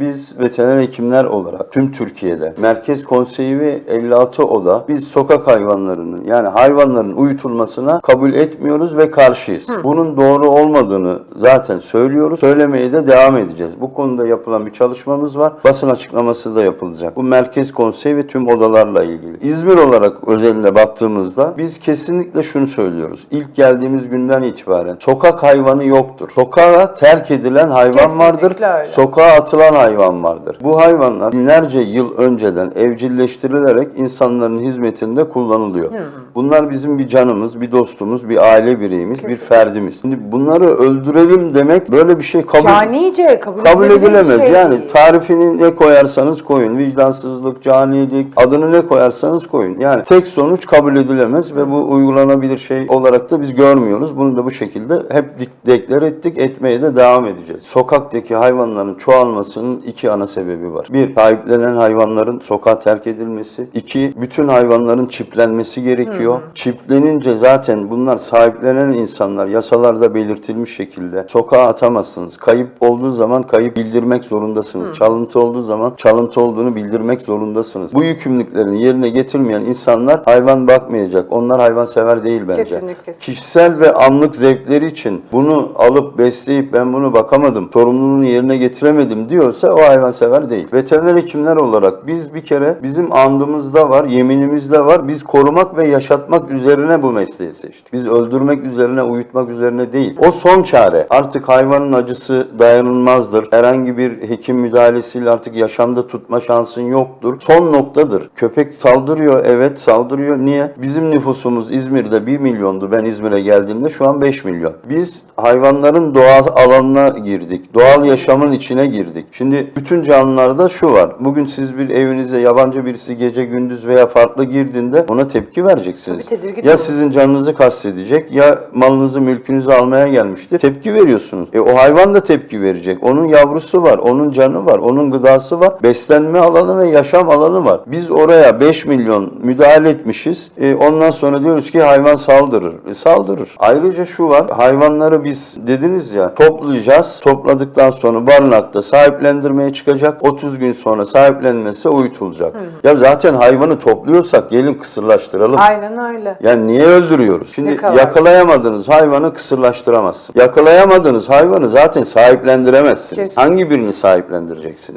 Biz veteriner hekimler olarak tüm Türkiye'de Merkez Konseyi ve 56 oda biz sokak hayvanlarının yani hayvanların uyutulmasına kabul etmiyoruz ve karşıyız. Bunun doğru olmadığını zaten söylüyoruz. Söylemeye de devam edeceğiz. Bu konuda yapılan bir çalışmamız var. Basın açıklaması da yapılacak. Bu Merkez Konseyi ve tüm odalarla ilgili. İzmir olarak özeline baktığımızda biz kesinlikle şunu söylüyoruz. İlk geldiğimiz günden itibaren sokak hayvanı yoktur. Sokağa terk edilen hayvan Kesinlikle vardır. öyle. Sokağa atılan hayvan vardır. Bu hayvanlar binlerce yıl önceden evcilleştirilerek insanların hizmetinde kullanılıyor. Bunlar bizim bir canımız, bir dostumuz, bir aile bireyimiz, bir ferdimiz. Şimdi bunları öldürelim demek böyle bir şey kabul Canice kabul, kabul edilemez. şey yani tarifini ne koyarsanız koyun. Vicdansızlık, canilik, adını ne koyarsanız koyun. Yani tek sonuç kabul edilemez ve bu uygulanabilir şey olarak da biz görmüyoruz. Bunu da bu şekilde hep deklar ettik, etmeye de devam edeceğiz. Sokaktaki hayvanların çoğalmasının iki ana sebebi var. Bir, sahiplenen hayvanların sokağa terk edilmesi. İki, bütün hayvanların çiplenmesi gerekiyor. Çiplenince zaten bunlar sahiplenen insanlar yasalarda belirtilmiş şekilde sokağa atamazsınız. Kayıp olduğu zaman kayıp bildirmek zorundasınız. Çalıntı olduğu zaman çalıntı olduğunu bildirmek zorundasınız. Bu yükümlülüklerini yerine getirmeyen insanlar hayvan bakmayacak. Onlar hayvansever değil bence. Kesinlikle. Kişisel ve anlık zevkleri için bunu alıp besleyip ben bunu bakamadım, sorumluluğunu yerine getiremedim diyorsa o hayvansever değil. Veteriner hekimler olarak biz bir kere bizim andımızda var, yeminimizde var. Biz korumak ve yaşatmak üzerine bu mesleği seçtik. Biz öldürmek üzerine, uyutmak üzerine değil. O son çare. Artık hayvanın acısı dayanılmazdır. Herhangi bir hekim müdahalesiyle artık yaşamda tutma şansın yoktur. Son noktadır. Köpek saldırıyor, evet saldırıyor. Niye? Bizim nüfusumuz İzmir'de 1 milyondu ben İzmir'e geldiğimde şu an 5 milyon. Biz hayvanların doğal alanına girdik. Doğal yaşamın içine girdik. Şimdi bütün canlılarda şu var. Bugün siz bir evinize yabancı birisi gece gündüz veya farklı girdiğinde ona tepki vereceksiniz. Tabii tedirgin Ya olur. sizin canınızı kastedecek ya malınızı mülkünüzü almaya gelmiştir. Tepki veriyorsunuz. E, o hayvan da tepki verecek. Onun yavrusu var, onun canı var, onun gıdası var. Beslenme alanı ve yaşam alanı var. Biz oraya 5 milyon müdahale etmişiz. E, ondan sonra diyoruz ki hayvan saldırır. E, saldırır. Ayrıca şu var. Hayvanları biz dediniz ya toplayacağız. Topladıktan sonra barınakta sahiplendirmeye çıkacak. 30 gün sonra sahiplenmesi uyutulacak. Ya zaten hayvanı topluyorsak gelin kısırlaştıralım. Aynen öyle. Yani niye öldürüyoruz? Şimdi Ne kadar? yakalayamadığınız hayvanı kısırlaştıramazsın. Yakalayamadığınız hayvanı zaten sahiplendiremezsiniz. Kesin. Hangi birini sahiplendireceksiniz?